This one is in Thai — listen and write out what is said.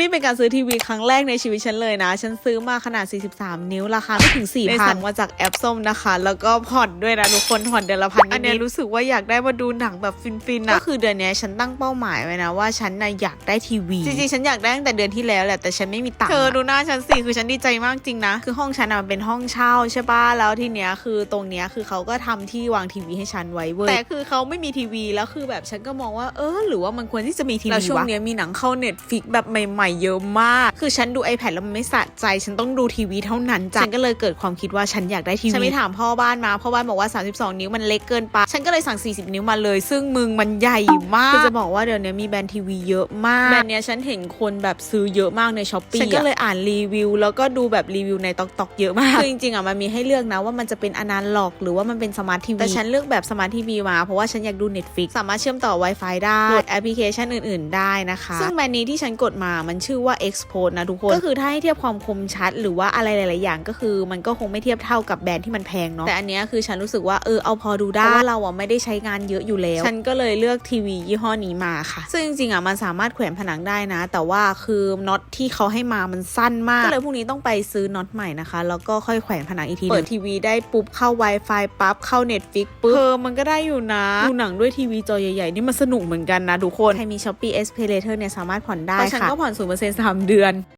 นี่เป็นการซื้อทีวีครั้งแรกในชีวิตฉันเลยนะ ฉันซื้อมาขนาด 43 นิ้วราคาไม่ถึง4 0 0 0สั่งมาจากแอปส้มนะคะ แล้วก็ผ่อนด้วยนะทุกคนผ่อนเดือนละพันอันเนี้ยรู้สึกว่าอยากได้มาดูหนังแบบฟินๆนะก็คือเดือนเนี้ยฉันตั้งเป้าหมายไว้นะว่าฉันน่ะอยากได้ทีวีจริงๆฉันอยากได้ตั้งแต่เดือนที่แล้วแหละแต่ฉันไม่มีตังค์เธอดูหน้าฉันสิคือฉันดีใจมากจริงนะ คือห้องฉันอะมันเป็นห้องเช่าใช่ปะแล้วทีเนี้ยคือตรงเนี้ยคือเขาก็ทำที่วางทีวีให้ฉันไว้เว้ยแต่คือเขาไม่มีทีวีแล้วคือแบบฉันก็มองว่าเออหรือว่ามันควรที่จะมีทีวีวะแล้วช่วงเนี้ยมีหนังเข้าเน็ตฟิกแบบใหม่ๆเยอะมาก คือฉันดู iPad แล้วมันไม่สะใจ ฉันต้องดูทีวีเท่านั้นจ้ะฉันก็เลยเกิดความคิดว่าฉันอยากได้ทีวีฉันไปถามพ่อบ้านมาพ่อบ้านบอกว่า 32 นิ้วมันเล็กเกินไปฉันก็เลยสั่ง 40 นิ้วมาเลย ซึ่งมึงมันใหญ่มากคือจะบอกว่าเดี๋ยวนี้มีแบรนด์ทีวีเยอะมากแบรนด์เนี้ยฉันเห็นคนแบบซื้อเยอะมากในช้อปปี้ฉันก็เลยอ่านรีวิว แล้วก็ดูแบบรีวิวในตอกตอกเยอะมากคือจริงๆอะมันมีให้เลือกนะว่ามันจะเป็นอนาล็อก หรือว่ามันเป็นสมาร์ททีวีแต่ฉันเลือกแบบสมาร์ททีวีมาเพราะว่าฉันอยากดู Netflix สามารถเชื่อมต่อ Wi-Fi ได้โหลดแอปพลิเคชันอื่น ๆ ได้นะคะ ซึ่งแบรนด์นี้ที่ฉันกดมามันชื่อว่า Expose นะทุกคน ก็คือถ้าให้เทียบความคมชัด หรือว่าอะไรหลาย ๆ อย่างก็คือ มันก็คงไม่เทียบเท่ากับแบรนด์ที่มันแพงเนาะแต่อันนี้คือฉันรู้สึกว่าเออเอาพอดูได้เพราะเราอะไม่ได้ใช้งานเยอะอยู่แล้ว ฉันก็เลยเลือกทีวียี่ห้อนี้มาค่ะ ซึ่งจริงๆอะมันสามารถแขวนผนังได้นะ แต่ว่าคือน็อตที่เขาให้มามันสั้นมากก็เลยพรุ่งนี้ต้องไปซื้อน็อตใหม่นะคะแล้วก็ค่อยแขวนผนังอีกทีเปิดทีวีได้ปุ๊บเข้า Wi-Fi ปั๊บเข้า Netflix ปุ๊บเออมันก็ได้อยู่นะดูหนังด้วยทีวีจอใหญ่ๆนี่มันสนุกเหมือนกันนะทุกคนใครมีช้อปปี้เอสเพลเทอเนี่ยสามารถผ่อนได้ค่ะฉันก็ผ่อนศู0% 3 เดือน